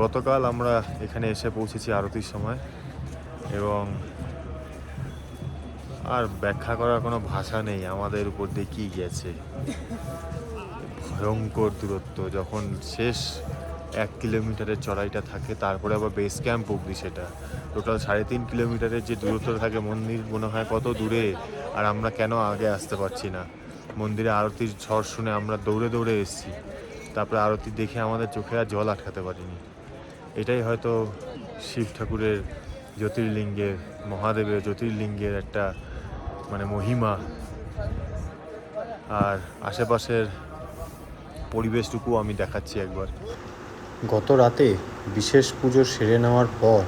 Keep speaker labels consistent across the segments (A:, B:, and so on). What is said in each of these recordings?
A: গতকাল আমরা এখানে এসে পৌঁছেছি আরতির সময় এবং আর ব্যাখ্যা করার কোনো ভাষা নেই, আমাদের উপর দিয়ে কী গেছে। ভয়ঙ্কর দূরত্ব, যখন শেষ এক কিলোমিটারের চড়াইটা থাকে, তারপরে আবার বেস ক্যাম্প অবধি সেটা। টোটাল সাড়ে তিন কিলোমিটারের যে দূরত্ব থাকে, মন্দির মনে হয় কত দূরে, আর আমরা কেন আগে আসতে পারছি না? মন্দিরে আরতির ঝড় শুনে আমরা দৌড়ে দৌড়ে এসেছি। তারপরে আরতি দেখে আমাদের চোখে আর জল আটকাতে পারিনি। এটাই হয়তো শিব ঠাকুরের জ্যোতির্লিঙ্গের, মহাদেবের জ্যোতির্লিঙ্গের একটা মানে মহিমা। আর আশেপাশের পরিবেশটুকু আমি দেখাচ্ছি একবার।
B: গত রাতে বিশেষ পুজো সেরে নেওয়ার পর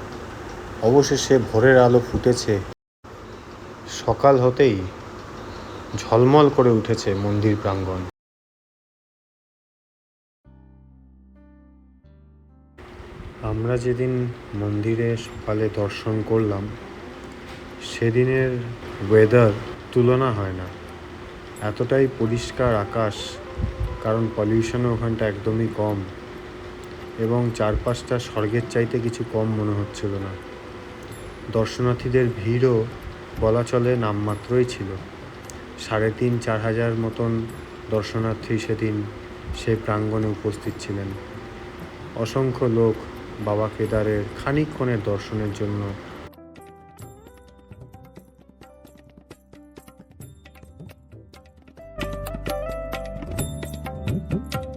B: অবশেষে ভোরের আলো ফুটেছে। সকাল হতেই ঝলমল করে উঠেছে মন্দির প্রাঙ্গণ। আমরা যেদিন মন্দিরে সকালে দর্শন করলাম, সেদিনের ওয়েদার তুলনা হয় না। এতটাই পরিষ্কার আকাশ, কারণ পলিউশনও ওখানটা একদমই কম এবং চারপাশটা স্বর্গের চাইতে কিছু কম মনে হচ্ছিল না। দর্শনার্থীদের ভিড়ও বলা চলে নামমাত্রই ছিল। সাড়ে তিন, চার হাজার মতন দর্শনার্থী সেদিন সেই প্রাঙ্গণে উপস্থিত ছিলেন। অসংখ্য লোক বাবা কেদারের খানিকক্ষণের দর্শনের জন্য।
A: মন্দিরের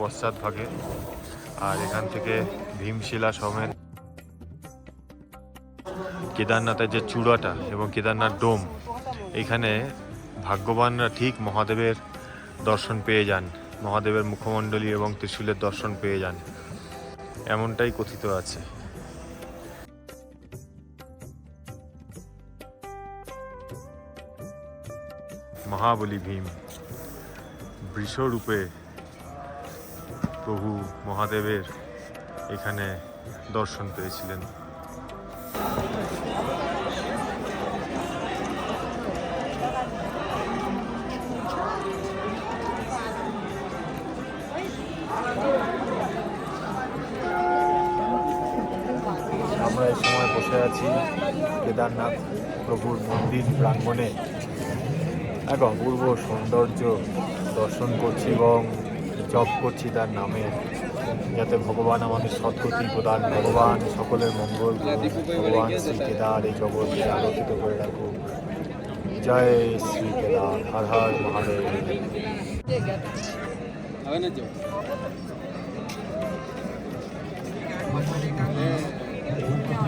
A: পশ্চাৎ ভাগে। আর এখান থেকে ভীমশিলা সমেত কেদারনাথের যে চূড়াটা এবং কেদারনাথ ডোম, এখানে ভাগ্যবানরা ঠিক মহাদেবের দর্শন পেয়ে যান, মহাদেবের মুখমণ্ডলী এবং ত্রিশূলের দর্শন পেয়ে যান। এমনটাই কথিত আছে। মহাবলী ভীম, বৃষরূপে প্রভু মহাদেবের এখানে দর্শন পেয়েছিলেন। আমরা এই সময় বসে আছি কেদারনাথ প্রভুর মন্দির প্রাঙ্গণে। এক অপূর্ব সৌন্দর্য দর্শন করছি এবং জপ করছি তার নামে যাতে ভগবান আমাদের সদ্গতি প্রদান ভগবান সকলের মঙ্গল করুন। ভগবান শ্রী কেদার এই জগৎকে আলোকিত করে রাখুক জয় শ্রী কেদার হর হর মহাদেব
C: হবে না তো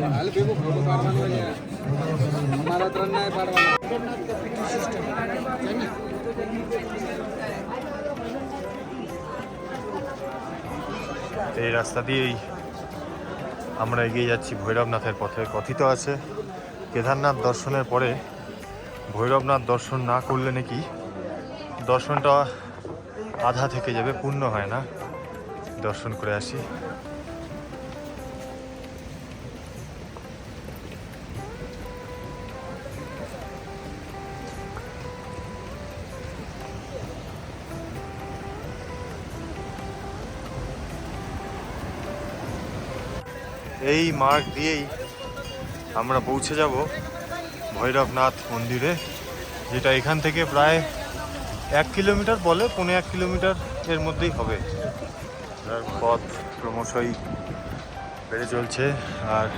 C: હાલ ભેગું ફોટો પાડવાનો છે અમારા ત્રણ ના પાડવાનો
A: এই রাস্তা দিয়েই আমরা এগিয়ে যাচ্ছি ভৈরবনাথের পথে। কথিত আছে, কেদারনাথ দর্শনের পরে ভৈরবনাথ দর্শন না করলে নাকি দর্শনটা আধা থেকে যাবে, পূর্ণ হয় না। দর্শন করে আসি। এই মার্গ দিয়েই আমরা পৌঁছে যাব ভৈরবনাথ মন্দিরে, যেটা এখান থেকে প্রায় এক কিলোমিটার বলে পৌনে এক কিলোমিটার এর মধ্যেই হবে। আর পথ ক্রমশই বেড়ে চলছে। আর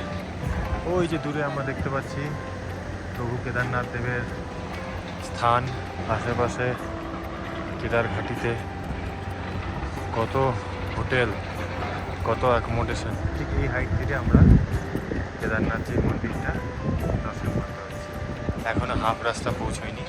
A: ওই যে দূরে আমরা দেখতে পাচ্ছি প্রভু কেদারনাথ দেবের স্থান, আশেপাশে কেদার ঘাটিতে কত হোটেল। কত অ্যাকোমোডেশন ঠিক এই হাইট থেকে আমরা কেদারনাথ যে মন্দিরটা দর্শন করতে পারছি। এখনও হাফ রাস্তা পৌঁছয়নি।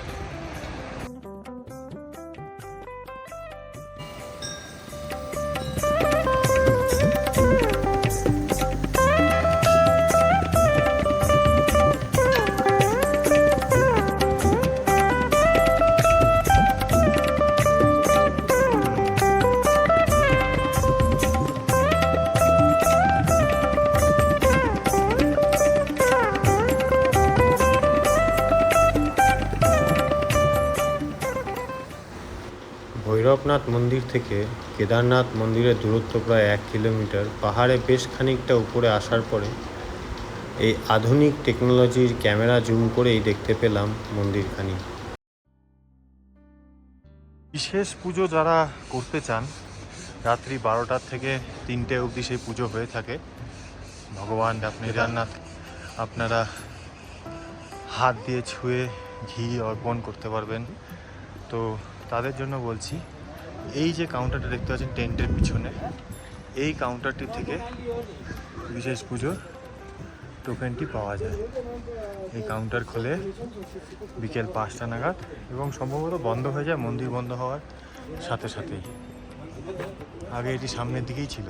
B: ভৈরবনাথ মন্দির থেকে কেদারনাথ মন্দিরের দূরত্ব প্রায় এক কিলোমিটার পাহাড়ে বেশ খানিকটা উপরে আসার পরে এই আধুনিক টেকনোলজির ক্যামেরা জুম করেই দেখতে পেলাম মন্দিরখানি।
A: বিশেষ পুজো যারা করতে চান রাত্রি বারোটার থেকে তিনটে অবধি সেই পুজো হয়ে থাকে। ভগবান আপনি জান্নাত আপনারা হাত দিয়ে ছুঁয়ে ঘি অর্পণ করতে পারবেন। তো তাদের জন্য বলছি এই যে কাউন্টারটা দেখতে পাচ্ছেন টেন্টের পিছনে, এই কাউন্টারটি থেকে বিশেষ পুজোর টোকেনটি পাওয়া যায়। এই কাউন্টার খোলে বিকেল পাঁচটা নাগাদ এবং সম্ভবত বন্ধ হয়ে যায়, মন্দির বন্ধ হওয়ার সাথে সাথেই। আগে এটি সামনের দিকেই ছিল।